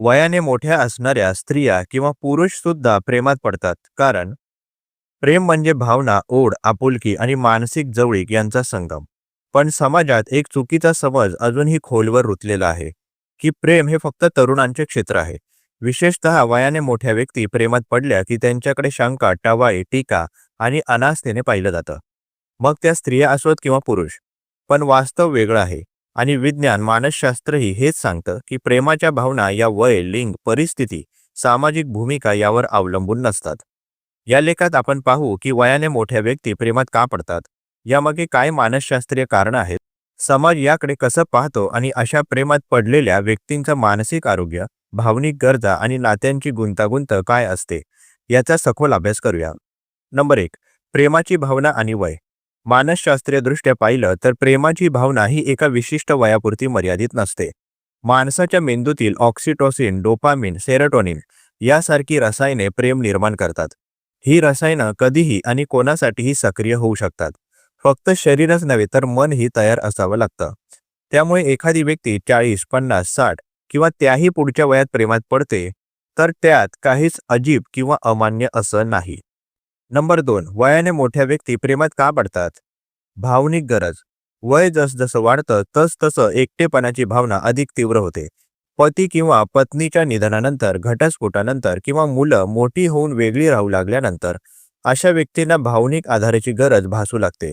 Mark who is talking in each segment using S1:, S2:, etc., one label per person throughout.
S1: वयाने मोठ्या असणाऱ्या स्त्रिया किंवा पुरुष सुद्धा प्रेमात पडतात. कारण प्रेम म्हणजे भावना ओढ आपुलकी आणि मानसिक जवळीक यांचा संगम. पण समाजात एक चुकीचा समज अजूनही खोलवर रुतलेला आहे की प्रेम हे फक्त तरुणांचे क्षेत्र आहे. विशेषतः वयाने मोठ्या व्यक्ती प्रेमात पडल्या की त्यांच्याकडे शंका टवाई टीका आणि अनास्थेने पाहिलं जातं. मग त्या स्त्रिया असोत किंवा पुरुष. पण वास्तव वेगळं आहे. आणि विज्ञान मानसशास्त्रही हेच सांगतं की प्रेमाच्या भावना या वय लिंग परिस्थिती सामाजिक भूमिका यावर अवलंबून नसतात. या लेखात आपण पाहू की वयाने मोठ्या व्यक्ती प्रेमात का पडतात? यामागे काय मानसशास्त्रीय कारणं आहेत? समाज याकडे कसं पाहतो आणि अशा प्रेमात पडलेल्या व्यक्तींचं मानसिक आरोग्य भावनिक गरजा आणि नात्यांची गुंतागुंत काय असते? याचा सखोल अभ्यास करूया. नंबर एक प्रेमाची भावना आणि वय. मानसशास्त्रीय दृष्ट्या पाहिलं तर प्रेमाची भावना ही एका विशिष्ट वयापुरती मर्यादित नसते. माणसाच्या मेंदूतील ऑक्सिटोसिन डोपामिन सेरोटोनिन यासारखी रसायने प्रेम निर्माण करतात. ही रसायनं कधीही आणि कोणासाठीही सक्रिय होऊ शकतात. फक्त शरीरच नव्हे तर मनही तयार असावं लागतं. त्यामुळे एखादी व्यक्ती चाळीस पन्नास साठ किंवा त्याही पुढच्या वयात प्रेमात पडते तर त्यात काहीच अजीब किंवा अमान्य असं नाही. नंबर दोन वयाने मोठ्या व्यक्ती प्रेमात का पडतात? भावनिक गरज. वय जसजसं वाढतं तस तसं एकटेपणाची भावना अधिक तीव्र होते. पती किंवा पत्नीच्या निधनानंतर घटस्फोटानंतर किंवा मुलं मोठी होऊन वेगळी राहू लागल्यानंतर अशा व्यक्तींना भावनिक आधाराची गरज भासू लागते.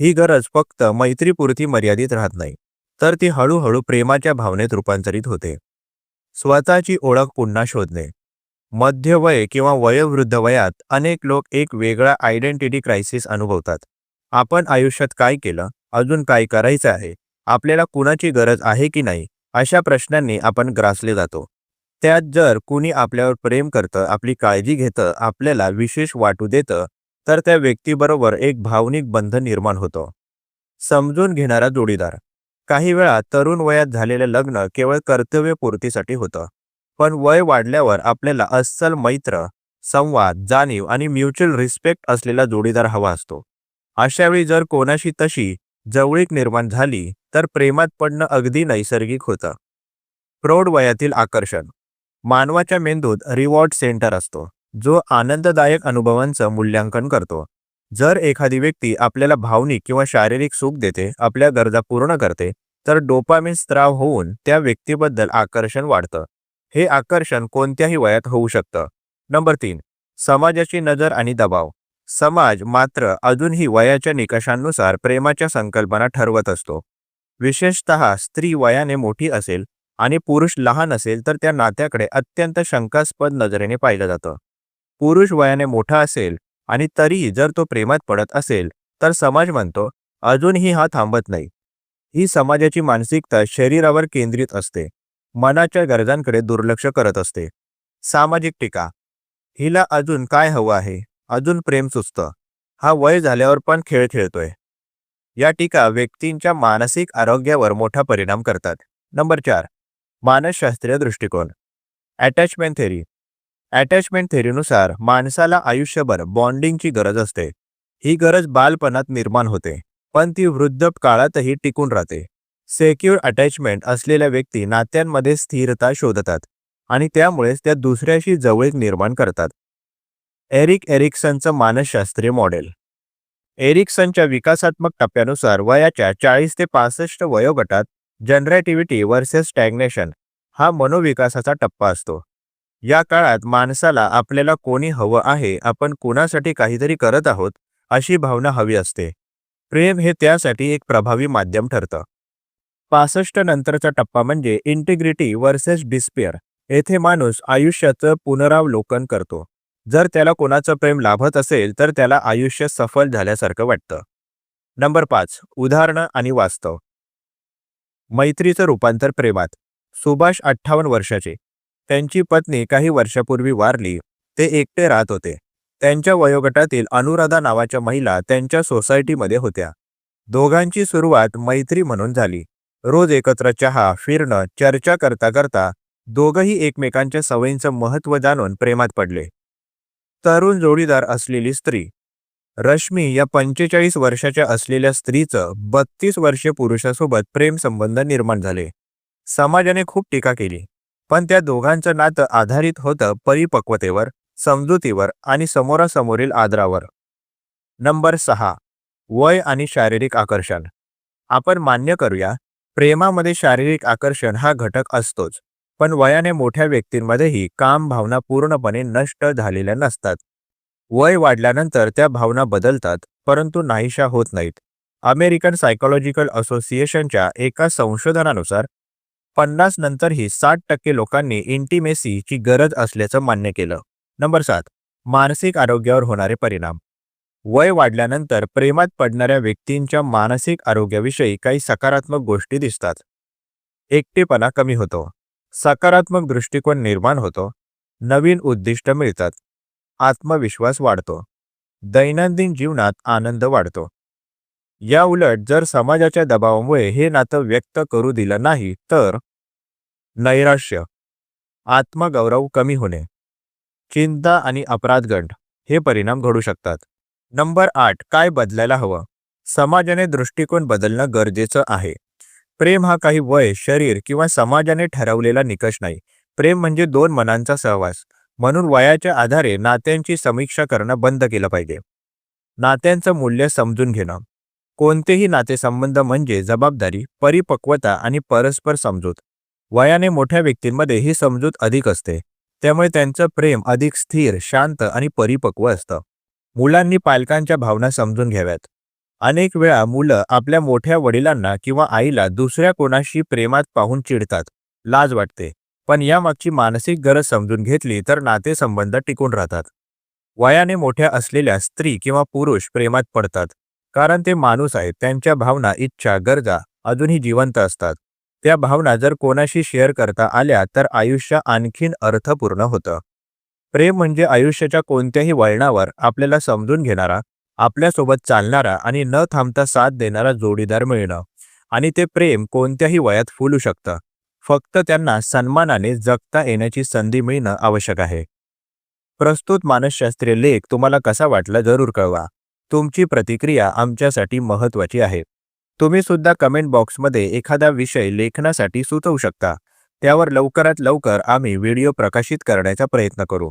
S1: ही गरज फक्त मैत्रीपुरती मर्यादित राहत नाही तर ती हळूहळू प्रेमाच्या भावनेत रूपांतरित होते. स्वतःची ओळख पुन्हा शोधणे. मध्यवय किंवा वयोवृद्ध वयात अनेक लोक एक वेगळा आयडेंटिटी क्रायसिस अनुभवतात. आपण आयुष्यात काय केलं? अजून काय करायचं आहे? आपल्याला कुणाची गरज आहे की नाही? अशा प्रश्नांनी आपण ग्रासले जातो. त्यात जर कुणी आपल्यावर प्रेम करतं आपली काळजी घेतं आपल्याला विशेष वाटू देतं तर त्या व्यक्तीबरोबर एक भावनिक बंध निर्माण होतो. समजून घेणारा जोडीदार. काही वेळा तरुण वयात झालेलं लग्न केवळ कर्तव्यपूर्तीसाठी होतं. पण वय वाढल्यावर आपल्याला अस्सल मैत्र संवाद जाणीव आणि म्युच्युअल रिस्पेक्ट असलेला जोडीदार हवा असतो. अशावेळी जर कोणाशी तशी जवळीक निर्माण झाली तर प्रेमात पडणं अगदी नैसर्गिक होतं. प्रौढ वयातील आकर्षण. मानवाच्या मेंदूत रिवॉर्ड सेंटर असतो जो आनंददायक अनुभवांचं मूल्यांकन करतो. जर एखादी व्यक्ती आपल्याला भावनिक किंवा शारीरिक सुख देते आपल्या गरजा पूर्ण करते तर डोपामिन स्त्राव होऊन त्या व्यक्तीबद्दल आकर्षण वाढतं. हे आकर्षण कोणत्याही वयात होऊ शकतं. नंबर तीन समाजाची नजर आणि दबाव. समाज मात्र अजूनही वयाच्या निकषांनुसार प्रेमाच्या संकल्पना ठरवत असतो. विशेषतः स्त्री वयाने मोठी असेल आणि पुरुष लहान असेल तर त्या नात्याकडे अत्यंत शंकास्पद नजरेने पाहिलं जातं. पुरुष वयाने मोठा असेल आणि तरीही जर तो प्रेमात पडत असेल तर समाज म्हणतो अजूनही हा थांबत नाही. ही समाजाची मानसिकता शरीरावर केंद्रित असते. मनाच्या गरजांकडे दुर्लक्ष करत असते. सामाजिक टीका. हिला अजून काय हवं आहे? अजून प्रेम सुचतं. हा वय झाल्यावर पण खेळ खेळतोय. या टीका व्यक्तींच्या मानसिक आरोग्यावर मोठा परिणाम करतात. नंबर चार. मानसशास्त्रीय दृष्टिकोन. Attachment theory. अटॅचमेंट थेरीनुसार माणसाला आयुष्यभर बॉन्डिंगची गरज असते. ही गरज बालपणात निर्माण होते पण ती वृद्ध काळातही टिकून राहते. सेक्युअर अटॅचमेंट असलेल्या व्यक्ती नात्यांमध्ये स्थिरता शोधतात आणि त्यामुळेच त्या दुसऱ्याशी जवळीक निर्माण करतात. एरिक एरिक्सनचं मानसशास्त्रीय मॉडेल. एरिक्सनच्या विकासात्मक टप्प्यानुसार वयाच्या चाळीस ते पासष्ट वयोगटात जनरेटिव्हिटी वर्सेस स्टॅग्नेशन हा मनोविकासाचा टप्पा असतो. या काळात माणसाला आपल्याला कोणी हवं आहे आपण कोणासाठी काहीतरी करत आहोत अशी भावना हवी असते. प्रेम हे त्यासाठी एक प्रभावी माध्यम ठरतं. पासष्ट नंतरचा टप्पा म्हणजे इंटिग्रिटी वर्सेस डिस्पेअर येथे माणूस आयुष्याचं पुनरावलोकन करतो. जर त्याला कोणाचं प्रेम लाभत असेल तर त्याला आयुष्य सफल झाल्यासारखं वाटतं. नंबर पाच उदाहरणं आणि वास्तव. मैत्रीचं रूपांतर प्रेमात. सुभाष अठ्ठावन्न वर्षाचे. त्यांची पत्नी काही वर्षापूर्वी वारली. ते एकटे राहत होते. त्यांच्या वयोगटातील अनुराधा नावाच्या महिला त्यांच्या सोसायटीमध्ये होत्या. दोघांची सुरुवात मैत्री म्हणून झाली. रोज एकत्र चहा फिरणं चर्चा करता करता दोघंही एकमेकांच्या सवयींचं महत्त्व जाणून प्रेमात पडले. तरुण जोडीदार असलेली स्त्री. रश्मी या पंचेचाळीस वर्षाच्या असलेल्या स्त्रीचं बत्तीस वर्षीय पुरुषासोबत प्रेमसंबंध निर्माण झाले. समाजाने खूप टीका केली. पण त्या दोघांचं नातं आधारित होतं परिपक्वतेवर समजुतीवर आणि समोरासमोरील आदरावर. नंबर सहा. वय आणि शारीरिक आकर्षण. आपण मान्य करूया प्रेमामध्ये शारीरिक आकर्षण हा घटक असतोच पण वयाने मोठ्या व्यक्तींमध्येही काम भावना पूर्णपणे नष्ट झालेल्या नसतात. वय वाढल्यानंतर त्या भावना बदलतात परंतु नाहीशा होत नाहीत. अमेरिकन सायकोलॉजिकल असोसिएशनच्या एका संशोधनानुसार पन्नास नंतरही साठ टक्के लोकांनी इंटिमेसीची गरज असल्याचं मान्य केलं. नंबर सात मानसिक आरोग्यावर होणारे परिणाम. वय वाढल्यानंतर प्रेमात पडणाऱ्या व्यक्तींच्या मानसिक आरोग्याविषयी काही सकारात्मक गोष्टी दिसतात. एकटेपणा कमी होतो. सकारात्मक दृष्टिकोन निर्माण होतो. नवीन उद्दिष्ट मिळतात. आत्मविश्वास वाढतो. दैनंदिन जीवनात आनंद वाढतो. या उलट जर समाजाच्या दबावामुळे हे नातं व्यक्त करू दिलं नाही तर नैराश्य आत्मगौरव कमी होणे चिंता आणि अपराधगंड हे परिणाम घडू शकतात. नंबर आठ काय बदलायला हवं? समाजाने दृष्टिकोन बदलणं गरजेचं आहे. प्रेम हा काही वय शरीर किंवा समाजाने ठरवलेला निकष नाही. प्रेम म्हणजे दोन मनांचा सहवास. म्हणून वयाच्या आधारे नात्यांची समीक्षा करणं बंद केलं पाहिजे. नात्यांचं मूल्य समजून घेणं. कोणतेही नातेसंबंध म्हणजे जबाबदारी परिपक्वता आणि परस्पर समजूत. वयाने मोठ्या व्यक्तींमध्ये ही समजूत अधिक असते. त्यामुळे त्यांचं प्रेम अधिक स्थिर शांत आणि परिपक्व असतं. मुलांनी पालकांच्या भावना समजून घ्याव्यात. अनेक वेळा मुलं आपल्या मोठ्या वडिलांना किंवा आईला दुसऱ्या कोणाशी प्रेमात पाहून चिडतात. लाज वाटते. पण यामागची मानसिक गरज समजून घेतली तर नातेसंबंध टिकून राहतात. वयाने मोठ्या असलेल्या स्त्री किंवा पुरुष प्रेमात पडतात. कारण ते माणूस आहेत त्यांच्या भावना इच्छा गरजा अजूनही जिवंत असतात. त्या भावना जर कोणाशी शेअर करता आल्या तर आयुष्य आणखीन अर्थपूर्ण होतं. प्रेम म्हणजे आयुष्याच्या कोणत्याही वळणावर आपल्याला समजून घेणारा आपल्यासोबत चालणारा आणि न थांबता साथ देणारा जोडीदार मिळणं. आणि ते प्रेम कोणत्याही वयात फुलू शकतं. फक्त त्यांना सन्मानाने जगता येण्याची संधी मिळणं आवश्यक आहे. प्रस्तुत मानसशास्त्रीय लेख तुम्हाला कसा वाटला जरूर कळवा. तुमची प्रतिक्रिया आमच्यासाठी महत्त्वाची आहे. तुम्ही सुद्धा कमेंट बॉक्समध्ये एखादा विषय लेखनासाठी सुचवू शकता. त्यावर लवकरात लवकर आम्ही व्हिडिओ प्रकाशित करण्याचा प्रयत्न करू.